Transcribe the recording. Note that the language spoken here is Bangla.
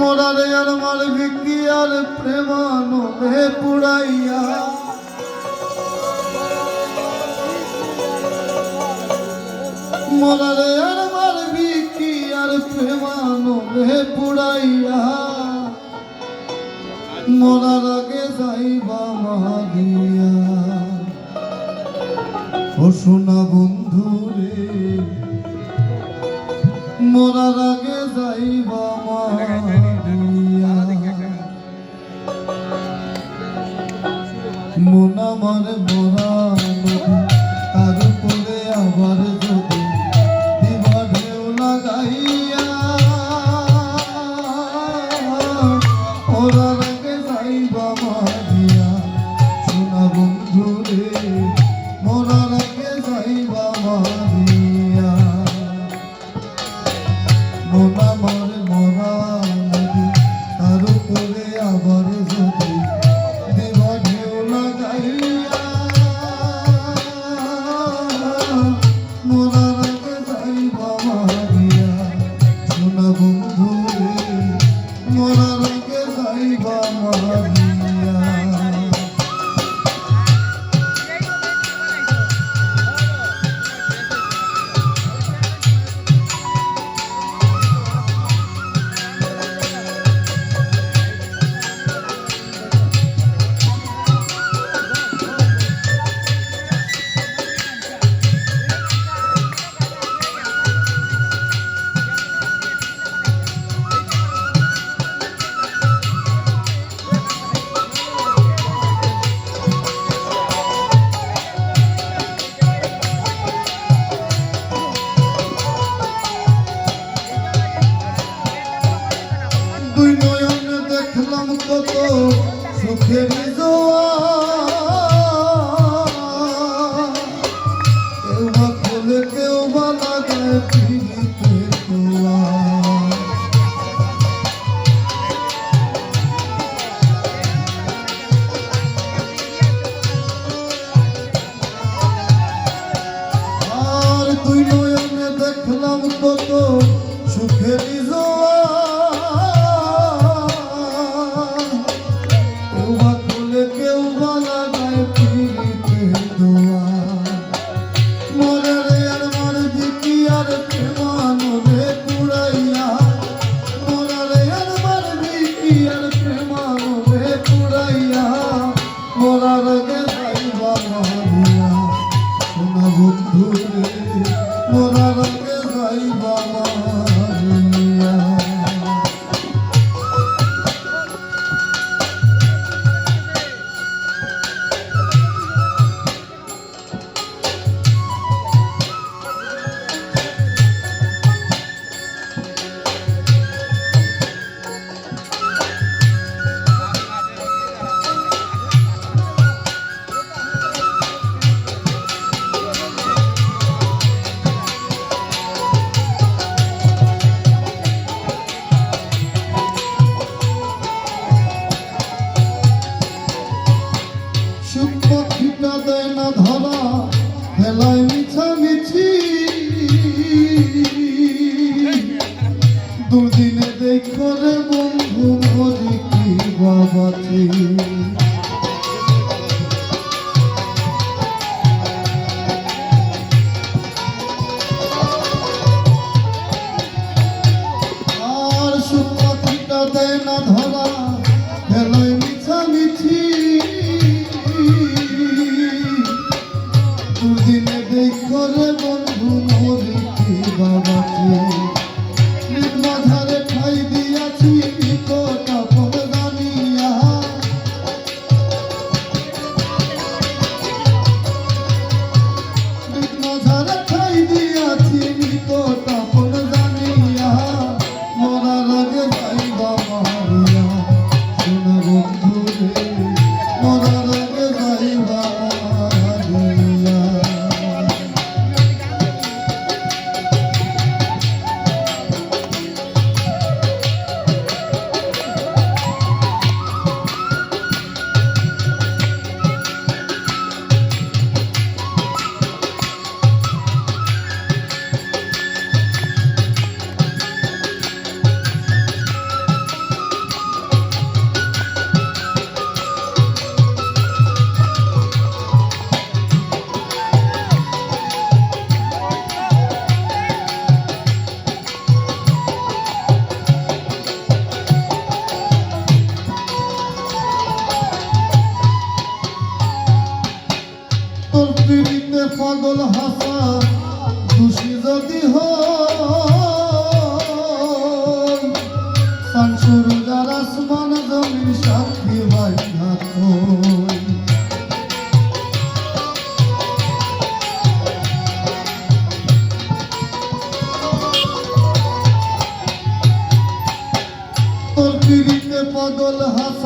মোরারে আর মার ভিকি আর প্রেমানন্দে পুরাইয়া। মোরারে আর মার ভিকি আর প্রেমানন্দে পুরাইয়া। মোরার আগে যাইবা মহাদিয়া। ও সোনা বন্ধু রে মোরার আগে যাইবা মা মন আমার মরা নদী সুখে বিজোয়া ভুলে পুরানো করে বন্ধু ভরি কি বাবাতে বদল হাসান